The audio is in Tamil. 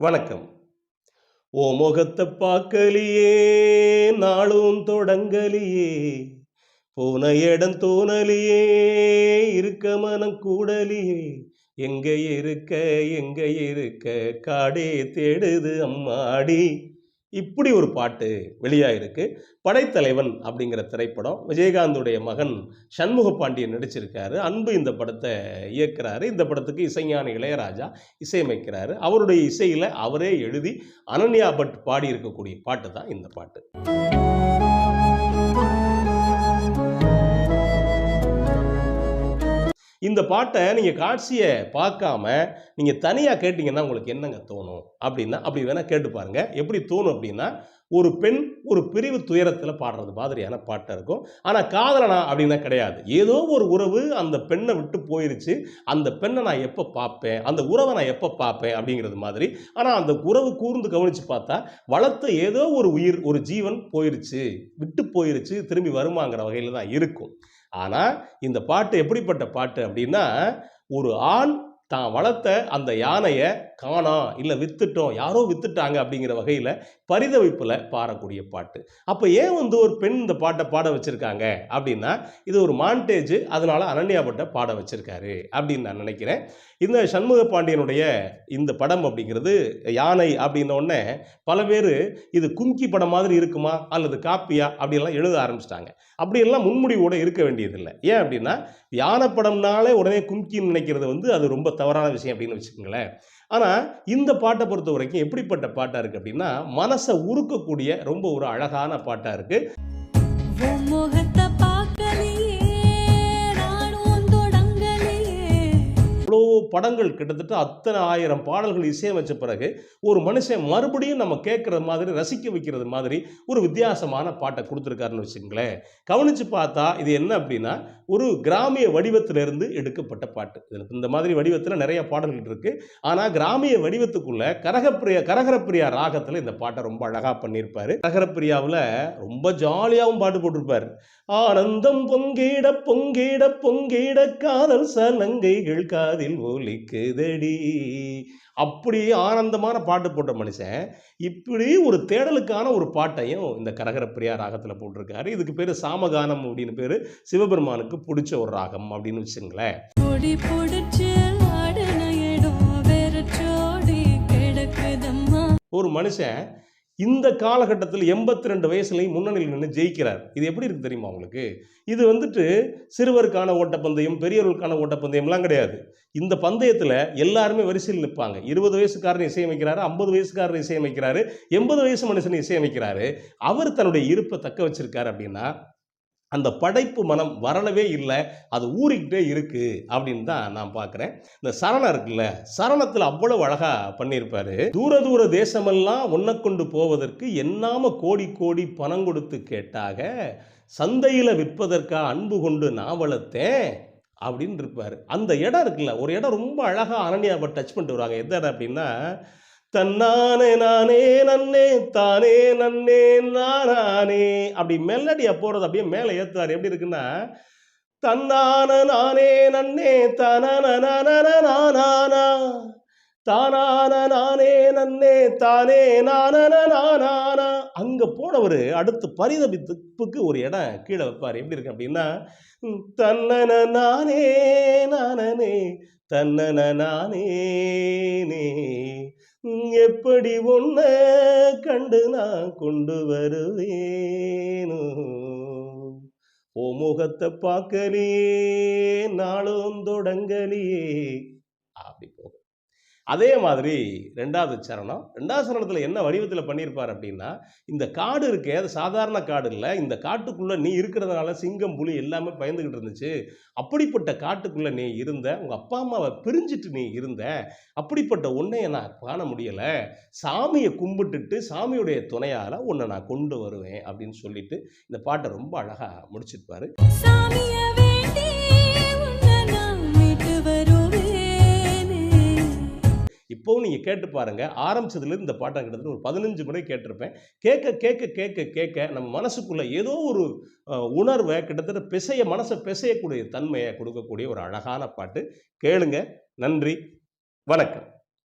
வணக்கம். ஓ முகத்தை பார்க்கலியே நாளும் தொடங்கலியே போன இடம் தோணலியே இருக்க மனம் கூடலியே எங்க இருக்க எங்க இருக்க காடே தேடுது அம்மாடி. இப்படி ஒரு பாட்டு வெளியாகிருக்கு படைத்தலைவன் அப்படிங்கிற திரைப்படம் விஜயகாந்துடைய மகன் சண்முக பாண்டியன் நடிச்சிருக்காரு. அன்பு இந்த படத்தை இயக்குறாரு. இந்த படத்துக்கு இசைஞான இளையராஜா இசையமைக்கிறாரு. அவருடைய இசையில் அவரே எழுதி அனன்யா பட் பாடி இருக்கக்கூடிய பாட்டு தான் இந்த பாட்டு. இந்த பாட்டை நீங்கள் காட்சியை பார்க்காம நீங்கள் தனியாக கேட்டிங்கன்னா உங்களுக்கு என்னங்க தோணும்? அப்படின்னா அப்படி வேணால் கேட்டு பாருங்கள் எப்படி தோணும் அப்படின்னா ஒரு பெண் ஒரு பிரிவு துயரத்தில் பாடுறது மாதிரியான பாட்டாக இருக்கும். ஆனால் காதலனா அப்படின்னா கிடையாது. ஏதோ ஒரு உறவு அந்த பெண்ணை விட்டு போயிருச்சு. அந்த பெண்ணை நான் எப்போ பார்ப்பேன்? அந்த உறவை நான் எப்போ பார்ப்பேன்? அப்படிங்கிறது மாதிரி. ஆனால் அந்த உறவு கூர்ந்து கவனித்து பார்த்தா வளர்த்த ஏதோ ஒரு உயிர் ஒரு ஜீவன் போயிருச்சு. விட்டு போயிருச்சு. திரும்பி வருமாங்கிற வகையில் தான் இருக்கும். ஆனால் இந்த பாட்டு எப்படிப்பட்ட பாட்டு அப்படின்னா ஒரு ஆண் தான் வளர்த்த அந்த யானையை காணா இல்லை வித்துட்டோம். யாரோ வித்துட்டாங்க அப்படிங்கிற வகையில் பரிதவிப்பில் பாடக்கூடிய பாட்டு. அப்போ ஏன் வந்து ஒரு பெண் இந்த பாட்டை பாட வச்சுருக்காங்க அப்படின்னா இது ஒரு மான்டேஜ் அதனால் அனன்யா பட்டை பாட வச்சுருக்காரு அப்படின்னு நான் நினைக்கிறேன். இந்த சண்முக பாண்டியனுடைய இந்த படம் அப்படிங்கிறது யானை அப்படின்ன உடனே பல பேர் இது கும்கி படம் மாதிரி இருக்குமா அல்லது காப்பியா அப்படின்லாம் எழுத ஆரம்பிச்சிட்டாங்க. அப்படியெல்லாம் முன்முடிவோடு இருக்க வேண்டியதில்லை. ஏன் அப்படின்னா யானை படம்னாலே உடனே கும்கின்னு நினைக்கிறது வந்து அது ரொம்ப தவறான விஷயம் அப்படின்னு வச்சுக்கோங்களேன். ஆனால் இந்த பாட்டை பொறுத்த வரைக்கும் எப்படிப்பட்ட பாட்டாக இருக்குது அப்படின்னா மனசை உருக்கக்கூடிய ரொம்ப ஒரு அழகான பாட்டாக இருக்குது இவ்வளோ படங்கள் கிட்டத்தட்ட அத்தனை ஆயிரம் பாடல்கள் இசையமைச்ச பிறகு ஒரு மனுஷன் மறுபடியும் நம்ம கேட்குற மாதிரி ரசிக்க வைக்கிறது மாதிரி ஒரு வித்தியாசமான பாட்டை கொடுத்துருக்காருன்னு வச்சுங்களேன் கவனித்து பார்த்தா இது என்ன அப்படின்னா ஒரு கிராமிய வடிவத்திலிருந்து எடுக்கப்பட்ட பாட்டு. இதில் இந்த மாதிரி வடிவத்தில் நிறைய பாடல்கள் இருக்குது ஆனால் கிராமிய வடிவத்துக்குள்ளே கரகப்பிரியா கரகரப்பிரியா ராகத்தில் இந்த பாட்டை ரொம்ப அழகாக பண்ணியிருப்பார். கரகரப்பிரியாவில் ரொம்ப ஜாலியாகவும் பாட்டு போட்டிருப்பார். ஆனந்தம் பொங்கிட பொங்கிட பொங்கிட காதல் சலங்கைகள் காதில் ஒலிக்குதடி. அப்படி ஆனந்தமான பாட்டு போட்ட மனுஷன் இப்படி ஒரு தேடலுக்கான ஒரு பாட்டையும் இந்த கரகரப்பிரியா ராகத்தில் போட்டிருக்காரு. இதுக்கு பேர் சாமகானம் அப்படின்னு பேர் சிவபெருமானுக்கு பிடிச்ச ஒரு ராகம் அப்படின்னு வச்சுங்களேன். ஒரு மனுஷன் இந்த காலகட்டத்தில் எண்பத்தி ரெண்டு வயசுலையும் முன்னணியில் நின்று ஜெயிக்கிறார். இது எப்படி இருக்கு தெரியுமா உங்களுக்கு? இது வந்துட்டு சிறுவருக்கான ஓட்டப்பந்தயம் பெரியவர்களுக்கான ஓட்டப்பந்தயம்லாம் கிடையாது. இந்த பந்தயத்தில் எல்லாருமே வரிசையில் நிற்பாங்க. இருபது வயசுக்காரன் இசையமைக்கிறாரு ஐம்பது வயசுக்காரர் இசையமைக்கிறாரு எண்பது வயசு மனுஷன் இசையமைக்கிறாரு. அவர் தன்னுடைய இருப்பை தக்க வச்சிருக்காரு அப்படின்னா அந்த படைப்பு மனம் வரலவே இல்லை அது ஊறிக்கிட்டே இருக்குது அப்படின்னு தான் நான் பார்க்குறேன். இந்த சரணம் இருக்குல்ல சரணத்தில் அவ்வளவு அழகாக பண்ணியிருப்பார். தூர தூர தேசமெல்லாம் ஒன்றை கொண்டு போவதற்கு எண்ணாம கோடி கோடி பணம் கொடுத்து கேட்டாக சந்தையில் விற்பதற்காக அன்பு கொண்டு நான் வளர்த்தேன் அப்படின்னு இருப்பார் அந்த இடம் இருக்குல்ல ஒரு இடம் ரொம்ப அழகாக அனன்யாவை டச் பண்ணிட்டு வருவாங்க. எந்த இடம் அப்படின்னா தன்னானே நானே நன்னே தானே நன்னே நானே அப்படி மெல்லடியா போறது அப்படியே மேலே ஏத்துறாரு. எப்படி இருக்குன்னா தன்னான நானே நன்னே தனனா தானான நானே நன்னே தானே நானா அங்க போனவர் அடுத்து பரிதபிப்புக்கு ஒரு இடம் கீழே வைப்பார். எப்படி இருக்கு அப்படின்னா தன்னன நானே நானே தன்னன நானே நே எப்படி உன்னை கண்டு நான் கொண்டு வருவேனோ? ஓ முகத்தை பார்க்கலியே நாளும் தொடங்கலியே அப்படி போகும் அதே மாதிரி ரெண்டாவது சரணம். ரெண்டாவது சரணத்தில் என்ன வடிவத்தில் பண்ணியிருப்பார் அப்படின்னா இந்த காடு இருக்கே அது சாதாரண காடு இல்லை. இந்த காட்டுக்குள்ளே நீ இருக்கிறதுனால சிங்கம் புலி எல்லாமே பயந்துக்கிட்டு இருந்துச்சு. அப்படிப்பட்ட காட்டுக்குள்ளே நீ இருந்த உங்கள் அப்பா அம்மாவை பிரிஞ்சிட்டு நீ இருந்த அப்படிப்பட்ட உன்னையை நான் காண முடியலை. சாமியை கும்பிட்டுட்டு சாமியுடைய துணையால் உன்னை நான் கொண்டு வருவேன் அப்படின்னு சொல்லிட்டு இந்த பாட்டை ரொம்ப அழகாக முடிச்சிருப்பாரு. இப்போவும் நீங்கள் கேட்டு பாருங்க. ஆரம்பிச்சதுலேருந்து இந்த பாட்டை கிட்டத்தட்ட ஒரு பதினஞ்சு முறை கேட்டிருப்பேன். கேட்க கேட்க கேட்க கேட்க நம்ம மனசுக்குள்ள ஏதோ ஒரு உணர்வை கிட்டத்தட்ட பிசைய மனசை பிசையக்கூடிய தன்மையை கொடுக்கக்கூடிய ஒரு அழகான பாட்டு. கேளுங்க. நன்றி. வணக்கம்.